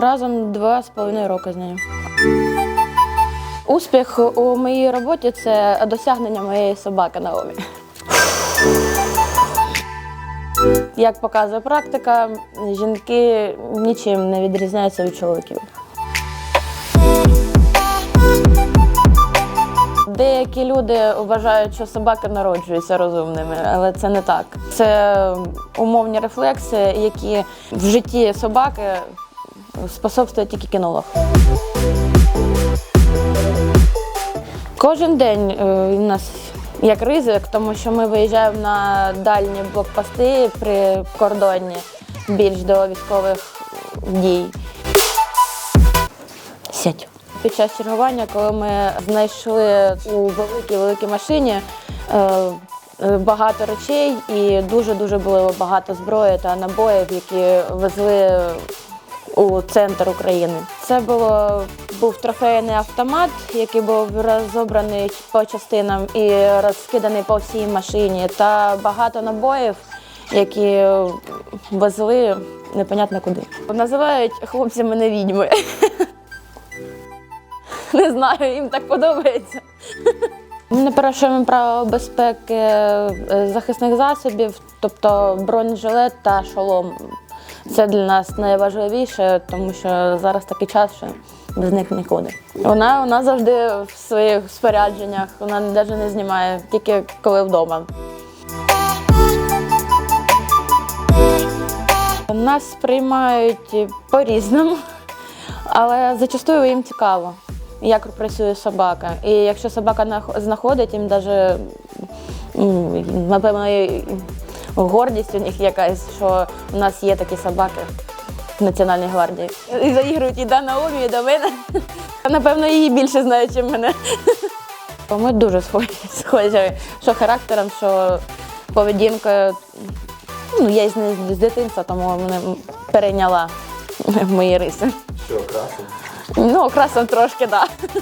Разом два з половиною роки з нею. Успіх у моїй роботі це досягнення моєї собаки Наомі. Як показує практика, жінки нічим не відрізняються від чоловіків. Деякі люди вважають, що собаки народжуються розумними, але це не так. Це умовні рефлекси, які в житті собаки способствує тільки кінолог. Кожен день е, у нас як ризик, тому що ми виїжджаємо на дальні блокпости при кордоні більш до військових дій. Сядь. Під час чергування, коли ми знайшли у великій великій машині е, е, багато речей і дуже-дуже було багато зброї та набоїв, які везли у центр України. Це було був трофейний автомат, який був розобраний по частинам і розкиданий по всій машині, та багато набоїв, які везли непонятно куди. Називають хлопці мене відьми. Не знаю, їм так подобається. Ми не порушуємо правила безпеки е, захисних засобів, тобто бронежилет та шолом. Це для нас найважливіше, тому що зараз такий час, що без них нікуди. Вона, вона завжди в своїх спорядженнях, вона навіть не знімає, тільки коли вдома. Нас сприймають по-різному, але зачастую їм цікаво, як працює собака. І якщо собака нах- знаходить, їм навіть, напевно, гордість у них якась, що у нас є такі собаки в Національній гвардії. І заігрують і до Наумі, і до мене. Напевно, її більше знають, ніж мене. Ми дуже схожі, схожі, що характером, що поведінкою. Ну, я з, з дитинства, тому мене перейняла мої риси. Що, красиво? Ну, окрасом трошки, так. Да.